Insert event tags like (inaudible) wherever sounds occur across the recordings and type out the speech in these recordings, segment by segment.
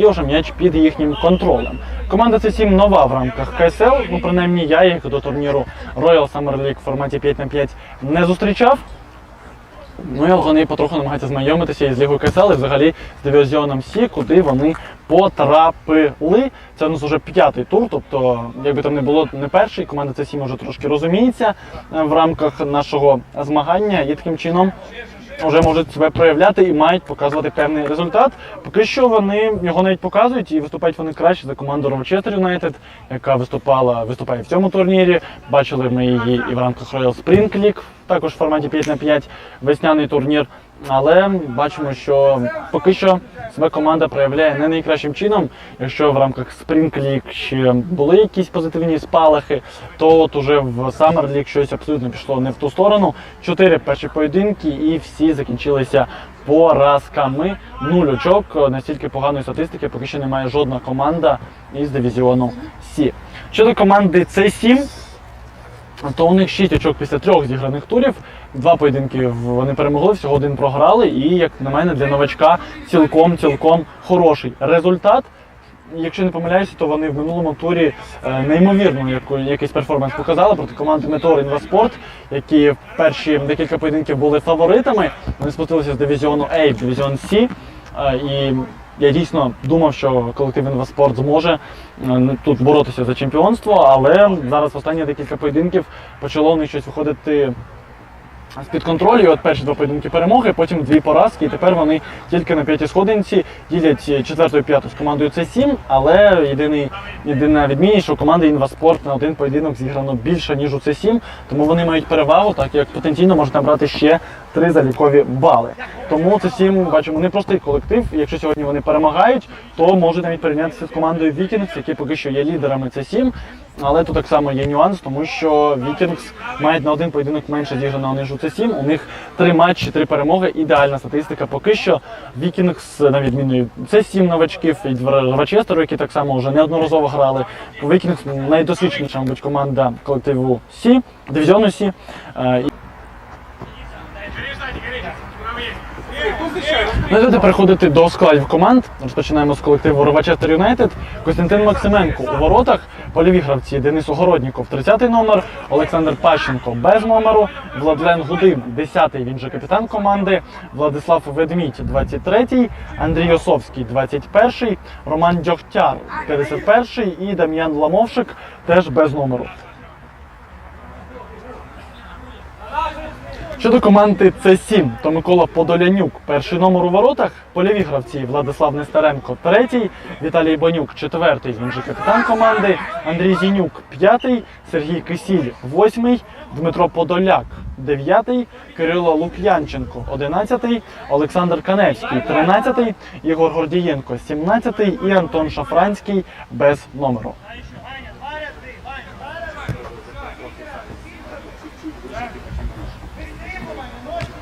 Є вже м'яч під їхнім контролем. Команда С7 нова в рамках КСЛ. Ну, принаймні, я їх до турніру Royal Summer League в форматі 5 на 5 не зустрічав. Ну і вони потроху намагаються знайомитися із Лігою КСЛ і взагалі з дивізіоном Сі, куди вони потрапили. Це у нас вже п'ятий тур, тобто, якби там не було не перший, команда С7 вже трошки розуміється е, в рамках нашого змагання і таким чином вже можуть себе проявляти і мають показувати певний результат. Поки що вони його навіть показують і виступають вони краще за команду Rochester United, яка виступала, виступає в цьому турнірі. Бачили ми її і в рамках Royal Spring League, також в форматі 5 на 5 весняний турнір. Але бачимо, що поки що себе команда проявляє не найкращим чином. Якщо в рамках Spring League ще були якісь позитивні спалахи, то от уже в Summer League щось абсолютно пішло не в ту сторону. Чотири перші поєдинки і всі закінчилися поразками. Нуль очок. Настільки поганої статистики поки що немає жодна команда із дивізіону Сі. Щодо команди С7, то у них 6 очок після трьох зіграних турів. Два поєдинки вони перемогли, всього один програли. І, як на мене, для новачка цілком цілком хороший результат. Якщо не помиляюся, то вони в минулому турі е, неймовірно яку- якийсь перформанс показали проти команди Метеор Інваспорт, які перші декілька поєдинків були фаворитами. Вони спустилися з дивізіону А в дивізіон С. Е, І я дійсно думав, що колектив Інваспорт зможе е, тут боротися за чемпіонство, але зараз в останні декілька поєдинків почало у них щось виходити з-під контролю. От перші два поєдинки перемоги, потім дві поразки, і тепер вони тільки на п'ятій сходинці ділять четверту і п'яту з командою С7, але єдиний, єдина відмінність, що у команди Інваспорт на один поєдинок зіграно більше, ніж у С7, тому вони мають перевагу, так як потенційно можуть набрати ще три залікові бали. Тому С7, бачимо, непростий колектив. Якщо сьогодні вони перемагають, то можуть навіть порівнятися з командою Вікінгс, які поки що є лідерами С7. Але тут так само є нюанс, тому що Вікінгс мають на один поєдинок менше зіграно, ніж у С7. У них три матчі, три перемоги. Ідеальна статистика. Поки що Вікінгс, на відміну від С7 новачків і Рочестеру, які так само вже неодноразово грали. Вікінгс найдосвідченіша, мабуть, команда колективу Сі, дивізіону Сі. Е, і Ну, і давайте переходити до складів команд. Розпочинаємо з колективу Ровачестер Юнайтед. Костянтин Максименко у воротах. Польові гравці Денис Огородніков, 30-й номер, Олександр Пащенко без номеру, Владлен Гудим, 10-й, він же капітан команди, Владислав Ведмідь, 23-й, Андрій Осовський, 21-й, Роман Дьогтяр, 51-й і Дам'ян Ламовшик теж без номеру. Щодо команди С7, то Микола Подолянюк, перший номер у воротах, польові гравці Владислав Нестеренко, третій, Віталій Бонюк, четвертий, він же капітан команди, Андрій Зінюк, п'ятий, Сергій Кисіль, восьмий, Дмитро Подоляк, дев'ятий, Кирило Лук'янченко, одинадцятий, Олександр Каневський, тринадцятий, Ігор Гордієнко, сімнадцятий і Антон Шафранський без номеру.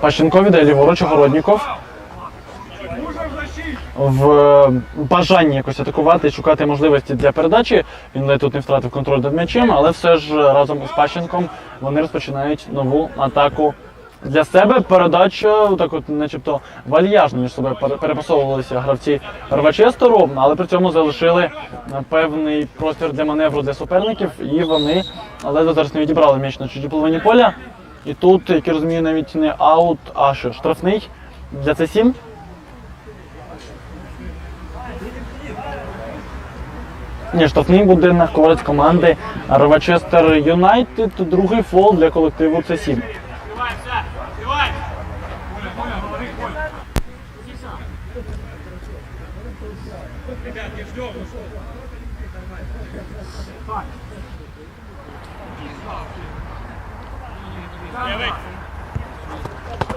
Пащенко віддає ліворуч Огородніков. В е, бажанні якось атакувати і шукати можливості для передачі. Він ледь тут не втратив контроль над м'ячем, але все ж разом із Пащенком вони розпочинають нову атаку для себе. Передача так от, начебто, вальяжно між собою перепасовувалися гравці Рвачестору, але при цьому залишили е, певний простір для маневру для суперників, і вони ледве зараз не відібрали м'яч на чужій половині поля. І тут, як я розумію, навіть не аут, а що штрафний для С7. Ні, штрафний буде на користь команди Ровачестер Юнайтед. Другий фол для колективу С7.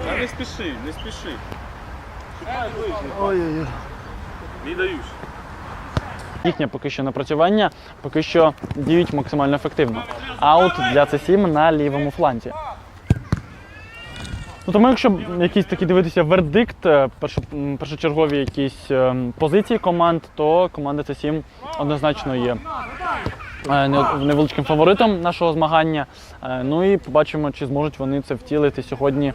Та не спіши, не спіши. Ближче. Не дають. Їхнє поки що напрацювання поки що діють максимально ефективно. Аут для С7 на лівому фланзі. Ну, тому якщо якісь такі дивитися вердикт, е, першочергові якісь ем, позиції команд, то команда С7 однозначно є невеличким фаворитом нашого змагання. Е, Ну і побачимо, чи зможуть вони це втілити сьогодні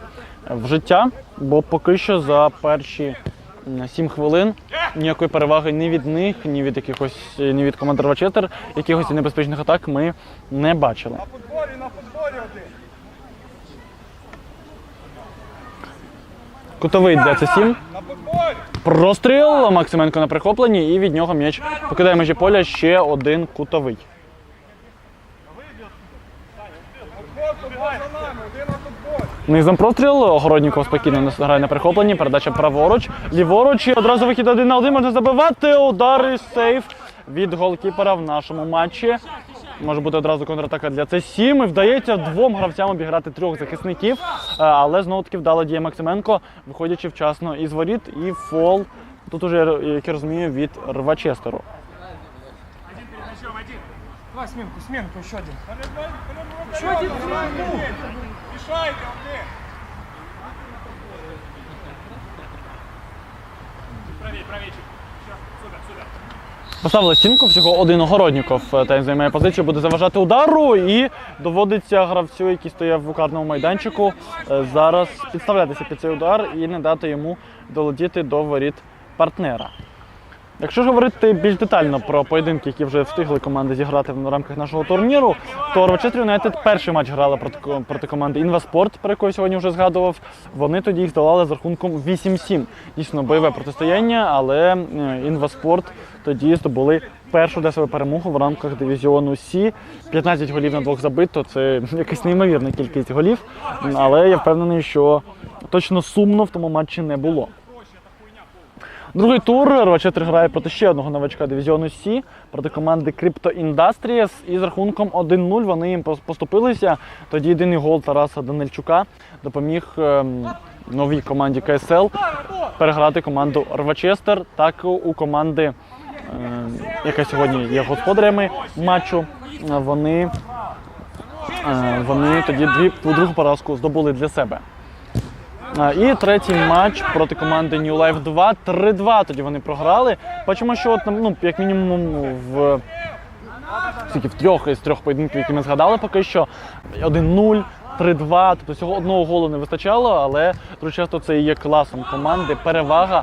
в життя. Бо поки що за перші м, 7 хвилин ніякої переваги ні від них, ні від якихось ні від команди Рвачестер, якихось небезпечних атак ми не бачили. На футболі, на футболі один. Кутовий для С7. На футболі. Простріл Максименко на прихопленні, і від нього м'яч покидає межі поля ще один кутовий. Футбол, футбол за нами, один на футболі. Низом простріл, Огородніков спокійно грає на прихопленні, передача праворуч, ліворуч, і одразу вихід один на один можна забивати. Удар і сейф від голкіпера в нашому матчі. Може бути одразу контратака для С7. І вдається двом гравцям обіграти трьох захисників. Е, Але знову таки вдало діє Максименко, виходячи вчасно із воріт. І фол. Тут уже, як я розумію, від Рвачестеру. Давай сменку, сменку, еще один. Що один? Мішайте один. Поставили стінку, всього один огородніков е, та займає позицію, буде заважати удару і доводиться гравцю, який стояв в ударному майданчику, е, зараз підставлятися під цей удар і не дати йому долетіти до воріт партнера. Якщо ж говорити більш детально про поєдинки, які вже встигли команди зіграти в рамках нашого турніру, то Рочестер Юнайтед перший матч грала проти, проти команди Інваспорт, про яку я сьогодні вже згадував. Вони тоді їх здолали з рахунком 8-7. Дійсно бойове протистояння, але е, Інваспорт тоді здобули першу для себе перемогу в рамках дивізіону Сі. 15 голів на двох забито. Це (laughs) якась неймовірна кількість голів. Але я впевнений, що точно сумно в тому матчі не було. Другий тур Рвачетр грає проти ще одного новачка дивізіону Сі проти команди Crypto Industries. І з рахунком 1-0 вони їм поступилися. Тоді єдиний гол Тараса Данильчука допоміг ем, новій команді КСЛ переграти команду Рвачестер. Так у команди, ем, яка сьогодні є господарями матчу, вони, е, вони тоді дві другу поразку здобули для себе. І третій матч проти команди New Life 2. 3-2 тоді вони програли. Бачимо, що от, ну, як мінімум в, скільки, в трьох із трьох поєдинків, які ми згадали поки що. 1-0, 3-2. Тобто всього одного голу не вистачало, але дуже часто це є класом команди. Перевага.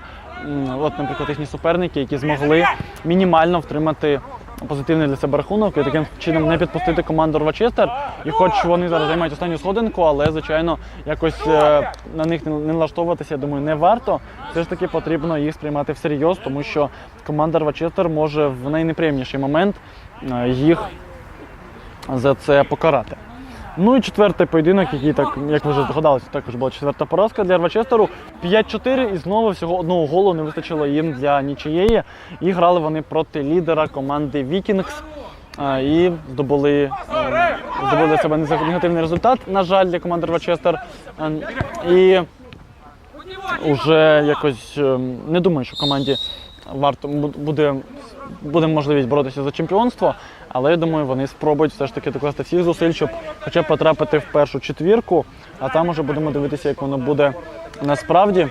От, наприклад, їхні суперники, які змогли мінімально втримати позитивний для себе рахунок і таким чином не підпустити команду Рвачестер. І хоч вони зараз займають останню сходинку, але звичайно якось е, на них не налаштовуватися, я думаю, не варто. Все ж таки потрібно їх сприймати всерйоз, тому що команда Рвачестер може в найнеприємніший момент е, їх за це покарати. Ну і четвертий поєдинок, який так, як ви вже здогадалися, також була четверта поразка для Рвачестеру. 5-4 і знову всього одного голу не вистачило їм для нічиєї. І грали вони проти лідера команди Вікінгс. І здобули, е, здобули себе негативний результат, на жаль, для команди Рвачестер. Е, І вже якось е, не думаю, що команді варто буде, буде можливість боротися за чемпіонство, але я думаю, вони спробують все ж таки докласти всіх зусиль, щоб хоча б потрапити в першу четвірку, а там уже будемо дивитися, як воно буде насправді.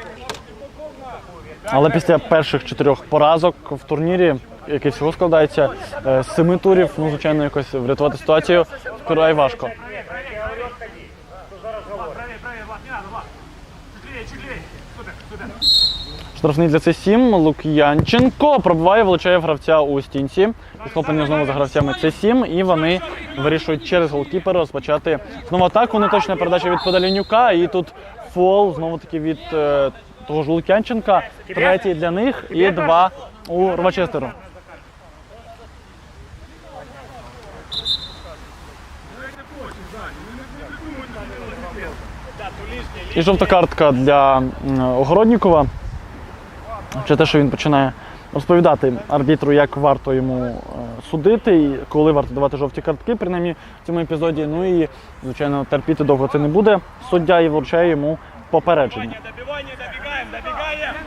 Але після перших чотирьох поразок в турнірі, який всього складається е, з семи турів, ну звичайно, якось врятувати ситуацію вкрай важко. Штрафний для С7. Лук'янченко пробиває, влучає гравця у стінці. Підхоплення знову за гравцями С7. І вони вирішують через голкіпера розпочати знову атаку. Неточна передача від Подалінюка. І тут фол знову таки від е, того ж Лук'янченка. Третій для них і два у Рвачестеру. І жовта картка для Огороднікова. Чи те, що він починає розповідати арбітру, як варто йому е, судити, і коли варто давати жовті картки, принаймні в цьому епізоді. Ну і, звичайно, терпіти довго це не буде. Суддя і вручає йому попередження. Добивання, добігаємо, добігаємо.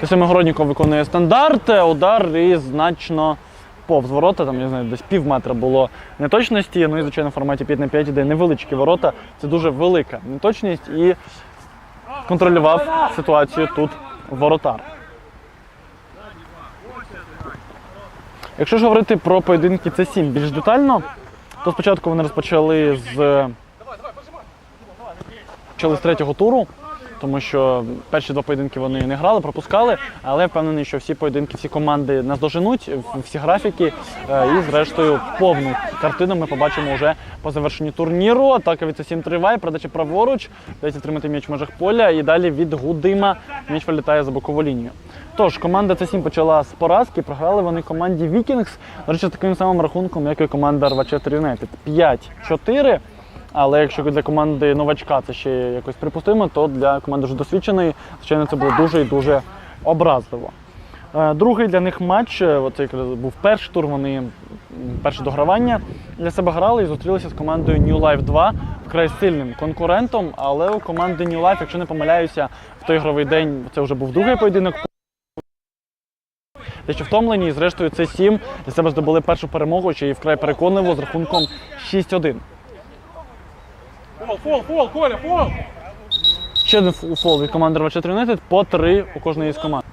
Те саме Городніков виконує стандарт, удар і значно повз ворота, там, я знаю, десь пів метра було неточності. Ну і, звичайно, в форматі 5 на 5 іде невеличкі ворота. Це дуже велика неточність і контролював ситуацію тут воротар. Якщо ж говорити про поєдинки С7 більш детально, то спочатку вони розпочали з, почали з третього туру. Тому що перші два поєдинки вони не грали, пропускали, але впевнений, що всі поєдинки, всі команди наздоженуть, всі графіки. е, І зрештою повну картину ми побачимо вже по завершенні турніру. Атака від С7 триває, передача праворуч, дається тримати м'яч в межах поля і далі від Гудима м'яч вилітає за бокову лінію. Тож, команда С7 почала з поразки, програли вони команді Вікінгс. До речі, таким самим рахунком, як і команда Рвачетер Юнайтед. 5-4. Але якщо для команди новачка це ще якось припустимо, то для команди вже досвідченої, звичайно, це було дуже і дуже образливо. Е, Другий для них матч, е, якраз був перший тур, вони перше догравання для себе грали і зустрілися з командою New Life 2, вкрай сильним конкурентом. Але у команди New Life, якщо не помиляюся, в той ігровий день це вже був другий поєдинок. Дещо втомлені, і зрештою це 7 для себе здобули першу перемогу, ще й вкрай переконливо з рахунком 6-1. Фол, фол, фол, Коля, фол! Ще один фол від команди Рвачетер Юнайтед по три у кожної із команд.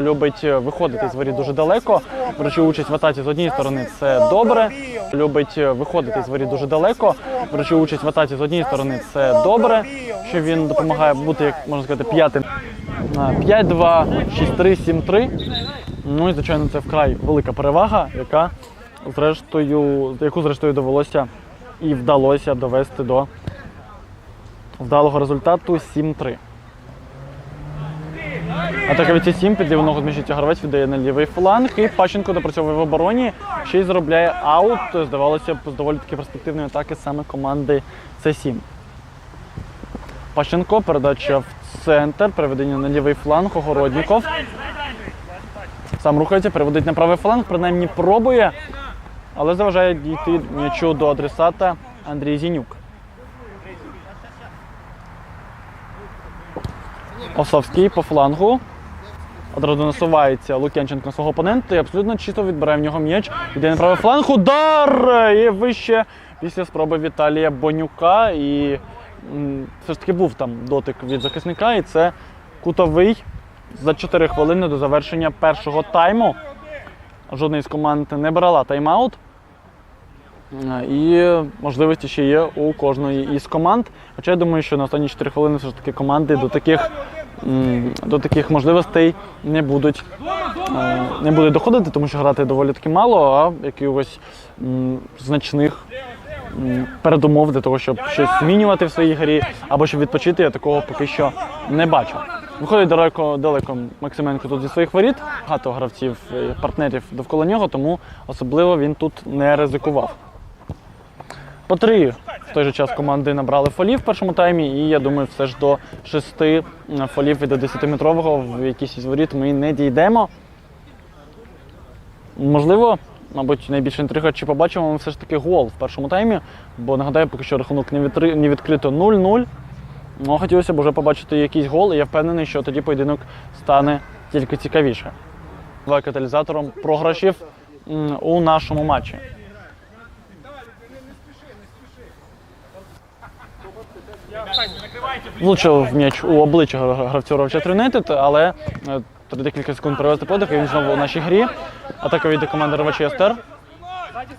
Любить е, виходити з воріт дуже далеко. Беручи участь в атаці з однієї сторони, це добре. Любить е, виходити з воріт дуже далеко. Беручи участь в атаці з однієї сторони, це добре. Що він допомагає бути, як можна сказати, п'ятим. 5-2, 6-3, 7-3. Ну і звичайно, це вкрай велика перевага, яка зрештою, яку зрештою довелося і вдалося довести до вдалого результату 7-3. Атака від С7 під ліву ногу зміщується гравець, віддає на лівий фланг. І Пащенко допрацьовує в обороні. Ще й заробляє аут. Здавалося б, з доволі таки перспективної атаки саме команди С7. Пащенко, передача в центр, переведення на лівий фланг, Огородніков. Сам рухається, переводить на правий фланг, принаймні пробує, але заважає дійти м'ячу до адресата Андрій Зінюк. Осовський по флангу. Одразу насувається Лук'янченко свого опонента і абсолютно чисто відбирає в нього м'яч. Йде на правий фланг. Удар! І вище після спроби Віталія Бонюка. І все ж таки був там дотик від захисника. І це кутовий за 4 хвилини до завершення першого тайму. Жодна із команд не брала тайм-аут. Е, І можливості ще є у кожної із команд. Хоча я думаю, що на останні 4 хвилини все ж таки команди до таких, до таких можливостей не будуть е, не будуть доходити, тому що грати доволі таки мало, а якихось значних передумов для того, щоб щось змінювати в своїй грі або щоб відпочити, я такого поки що не бачу. Виходить далеко, далеко Максименко тут зі своїх воріт. Багато гравців, партнерів довкола нього, тому особливо він тут не ризикував. По три в той же час команди набрали фолів в першому таймі, і я думаю, все ж до шести фолів і до 10-метрового в якийсь із воріт ми не дійдемо. Можливо, мабуть, найбільше інтрига, чи побачимо ми все ж таки гол в першому таймі, бо нагадаю, поки що рахунок не, відкри... не відкрито 0-0. Ну, хотілося б вже побачити якийсь гол, і я впевнений, що тоді поєдинок стане тільки цікавіше. Два каталізатором програшів у нашому матчі. Влучив м'яч у обличчя гра- гравцю Ровчат але треба декілька секунд провести подих, і він знову у нашій грі. Атака від команди Рвачестер.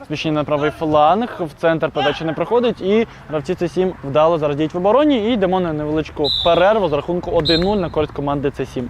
Зміщення на правий фланг, в центр передачі не проходить, і гравці С7 вдало зараз діють в обороні. І йдемо на невеличку перерву з рахунку 1-0 на користь команди С7.